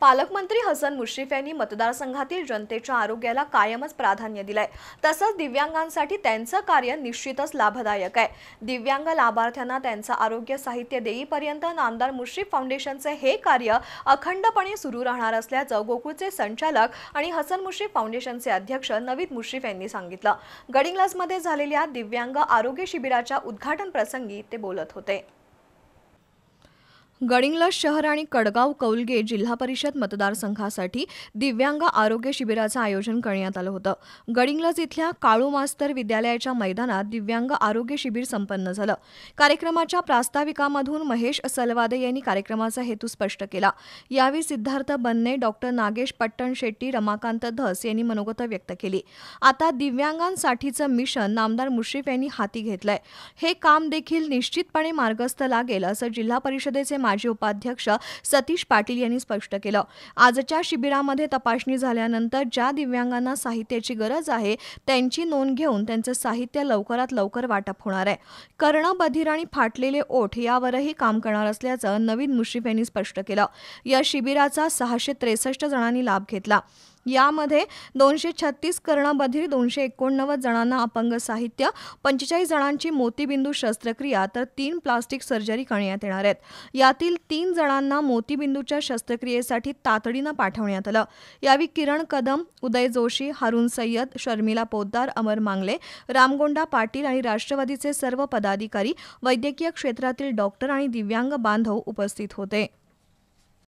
पालकमंत्री हसन मुश्रीफ यांनी मतदारसंघातील जनतेच्या आरोग्याला कायमच प्राधान्य दिलंय. तसंच दिव्यांगांसाठी त्यांचं कार्य निश्चितच लाभदायक आहे. दिव्यांग लाभार्थ्यांना त्यांचं आरोग्य साहित्य देईपर्यंत नामदार मुश्रीफ फाउंडेशनचे हे कार्य अखंडपणे सुरू राहणार असल्याचं गोकुळचे संचालक आणि हसन मुश्रीफ फाउंडेशनचे अध्यक्ष नवीद मुश्रीफ यांनी सांगितलं. गडिंग्लजमध्ये झालेल्या दिव्यांग आरोग्य शिबिराच्या उद्घाटन प्रसंगी ते बोलत होते. गडिंग्लज शहर आणि कडगाव कौलगे जिल्हा परिषद मतदारसंघासाठी दिव्यांग आरोग्य शिबिराचं आयोजन करण्यात आलं होतं. गडिंग्लज इथल्या काळू मास्तर विद्यालयाच्या मैदानात दिव्यांग आरोग्य शिबिर संपन्न झालं. कार्यक्रमाच्या प्रास्ताविकामधून महेश सलवादे यांनी कार्यक्रमाचा हेतू स्पष्ट केला. यावेळी सिद्धार्थ बन्ने डॉक्टर नागेश पट्टण शेट्टी रमाकांत धस यांनी मनोगत व्यक्त केली. आता दिव्यांगांसाठीचं मिशन नामदार मुश्रीफ यांनी हाती घेतलंय. हे काम देखील निश्चितपणे मार्गस्थ लागेल असं जिल्हा परिषदेचे माजी उपाध्यक्ष सतीश पाटील यांनी स्पष्ट केलं. आजच्या शिबिरामध्ये तपासणी झाल्यानंतर ज्या दिव्यांगांना साहित्याची गरज आहे त्यांची नोंद घेऊन त्यांचं साहित्य लवकरात लवकर वाटप होणार आहे. कर्ण बधीर आणि फाटलेले ओठ यावरही काम करणार असल्याचं नवीन मुश्रीफ यांनी स्पष्ट केलं. या शिबिराचा सहाशे त्रेसष्ट जणांनी लाभ घेतला. यामध्ये दोनशे छत्तीस कर्णबधीर दोनशे एकोणनव्वद जणांना अपंग साहित्य पंचेचाळीस जणांची मोतीबिंदू शस्त्रक्रिया तर तीन प्लास्टिक सर्जरी करण्यात येणार आहेत. यातील तीन जणांना मोतीबिंदूच्या शस्त्रक्रियेसाठी तातडीनं पाठवण्यात आलं. यावेळी किरण कदम उदय जोशी हारून सय्यद शर्मिला पोद्दार अमर मांगले रामगोंडा पाटील आणि राष्ट्रवादीचे सर्व पदाधिकारी वैद्यकीय क्षेत्रातील डॉक्टर आणि दिव्यांग बांधव उपस्थित होते.